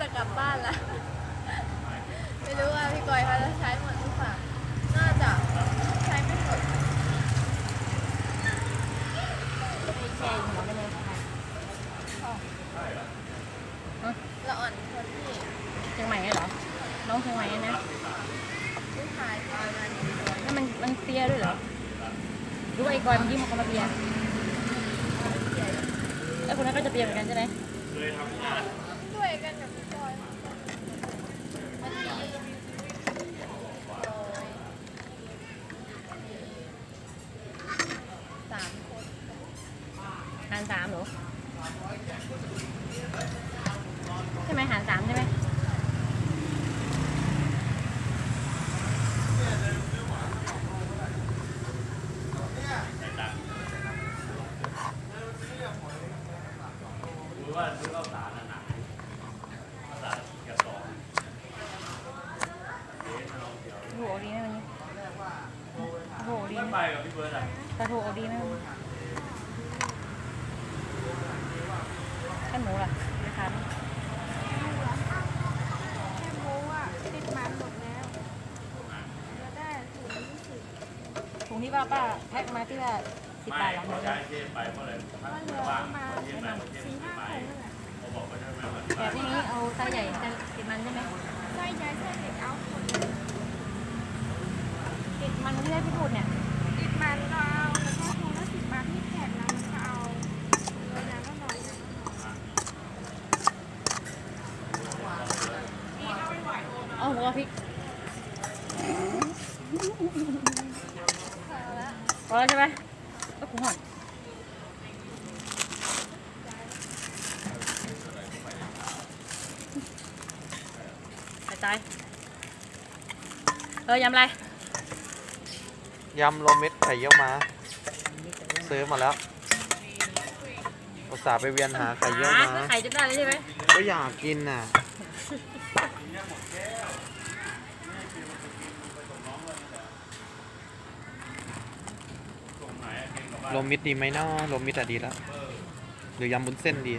จะกลับบ้านแล้วไม่รู้ว่าพี่กอยเขาจะใช้หมดหรือเปล่าน่าจะใช้ไม่หมดมีแชร์อยู่หัวไปเลยค่ะละอ่อนคนที่เชียงใหม่เหรอ น้องเชียงใหม่นะผู้ชายที่ประมาณนี้แล้วมันมันเตี้ยด้วยเหรอหรู้ว่าไอ้กอยมันยิ้มออกมาเตี้ยแล้วคนนั้นก็จะเตี้ยเหมือนกันใช่ไหมด้ว ยกันกับพี่กอยสามคนหารสามเหรอ ใช่ไหมหารสามใช่ไหมว่าซื้อข้าวสารนะหนักข้าวสารกระสอบเอ๊ะเราเดี๋ยวโหดีไหมวันนี้โหดีไม่ไหมไปกับพี่เบิร์ดอะตาโถดีไหมวันนี้แค่หมูล่ะราคาไหมแค่โม้อะติดมันหมดแล้วแล้วได้ถุงยี่สิถุงที่ว่าป้าแพ็คมาที่ว่าสิบบาทหรอเขาย้ายเทพไปเพราะอะไรถ้าก็เหลืออว่างประมาณสี่ไม่ห้าไปคนนั่นแหละเขาบอกว่าจะไม่มาแต่ที่นี้เอาไส์ใหญ่จะติดมันใช่ไหมไส้ใหญ่ไส้เล็กเอาคน ติดมันที่ได้พี่พูดเนี่ย ติดมันเราเอาแล้วก็ถุงละสิบบาทที่แผ่นนะมันก็เอาเลยนะก็หน่อยนะ เอาหัวพริกพอแล้วใช่ไหมก็ขุ่นห่อนไปตายเออยำอะไรยำโรวมเม็ดไข่เยี่ยวม้าซื้อมาแล้วภาษาห์ไปเวียนหาไข่เยี่ยวหาม้าไข่จนได้เลยใช่ไหมก็อยากกินน่ะ ส่งไหนอะเก่งกับโรวมมิดดีไหมเนาะโรวมมิดอะดีแล้ว หรือยำบุญเส้นดี